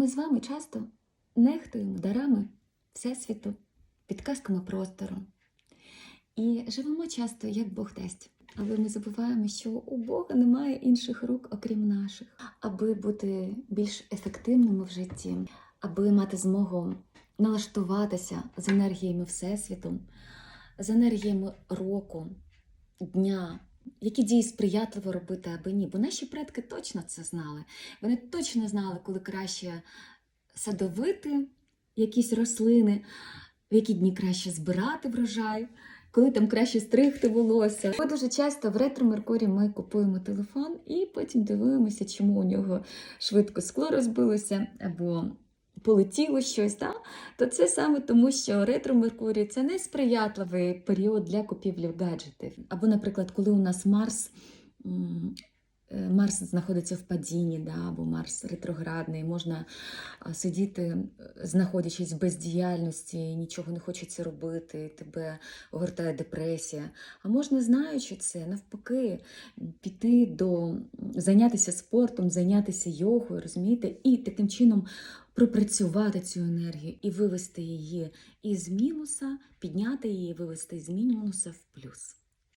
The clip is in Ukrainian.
Ми з вами часто нехтуємо дарами Всесвіту, підказками простору. І живемо часто, як Бог дасть. Але ми забуваємо, що у Бога немає інших рук, окрім наших. Аби бути більш ефективними в житті, аби мати змогу налаштуватися з енергіями Всесвіту, з енергіями року, дня, які дії сприятливо робити, аби ні. Бо наші предки точно це знали. Вони точно знали, коли краще садовити якісь рослини, в які дні краще збирати врожай, коли там краще стригти волосся. Ми дуже часто в ретро Меркурі ми купуємо телефон і потім дивуємося, чому у нього швидко скло розбилося або полетіло щось. Да? То це саме тому, що ретро Меркурій це несприятливий період для купівлі гаджетів. Або, наприклад, коли у нас Марс. е, Марс знаходиться в падінні, да, або Марс ретроградний, можна сидіти, е, знаходячись в бездіяльності, нічого не хочеться робити, тебе огортає депресія. А можна, знаючи це, навпаки, піти до зайнятися спортом, зайнятися йогою, розумієте, і таким чином пропрацювати цю енергію і вивести її із мінуса, підняти її, вивести з мінуса в плюс.